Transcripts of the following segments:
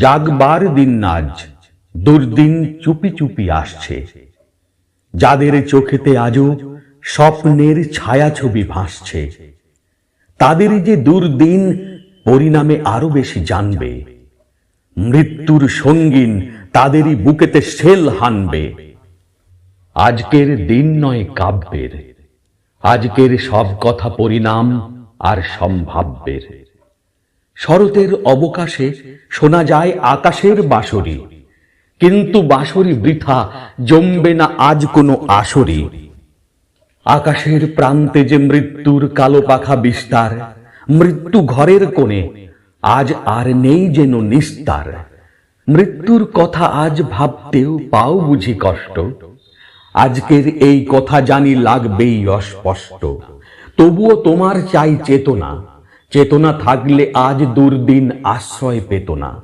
জাগবার দিন আজ, দুর্দিন চুপি চুপি আসছে। যাদের চোখেতে আজও স্বপ্নের ছায়াছবি ভাসছে, তাদের যে দুর্দিন পরিণামে আরও বেশি জানবে। মৃত্যুর সঙ্গীন তাদেরই বুকেতে সেল হানবে। আজকের দিন নয় কাব্যের, আজকের সব কথা পরিণাম আর সম্ভাব্যের। শরতের অবকাশে শোনা যায় আকাশের বাঁশরি। কিন্তু বাঁশরি বৃথা, জমবে না আজ কোনো আসরি। আকাশের প্রান্তে যে মৃত্যুর কালো পাখা বিস্তার, মৃত্যু ঘরের কোণে আজ আর নেই যেন নিস্তার। মৃত্যুর কথা আজ ভাবতেও পাও বুঝি কষ্ট। আজকের এই কথা জানি লাগবেই অস্পষ্ট। তবুও তোমার চাই চেতনা। চেতনা থাকলে আজ দুর্দিন আশ্রয় পেত না।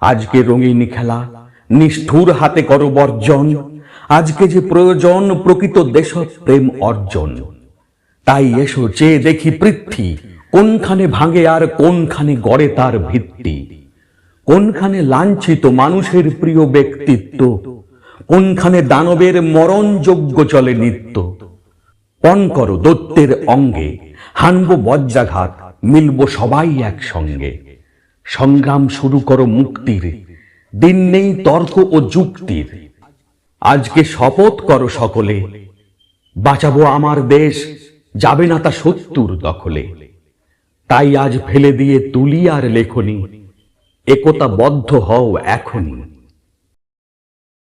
আজকে রঙিন খেলা, নিষ্ঠুর হাতে করো বর্জন। আজকে যে প্রয়োজন, প্রকৃত দেশপ্রেম অর্জন। তাই এসো, চেয়ে দেখি পৃথ্বী, কোনখানে ভাঙে আর কোনখানে গড়ে তার ভিত্তি। কোনখানে লাঞ্ছিত মানুষের প্রিয় ব্যক্তিত্ব, কোনখানে দানবের মরণযোগ্য চলে নিত্য। পণ করো দত্তের অঙ্গে, হানব বজ্রাঘাত মিলব সবাই একসঙ্গে। সংগ্রাম শুরু করো মুক্তির। দিন নেই তর্ক ও যুক্তির। আজকে শপথ করো সকলে। বাঁচাবো আমার দেশ, যাবে না তা সত্তর দখলে। তাই আজ ফেলে দিয়ে তুলি আর লেখনি। একতা বদ্ধ হও এখনই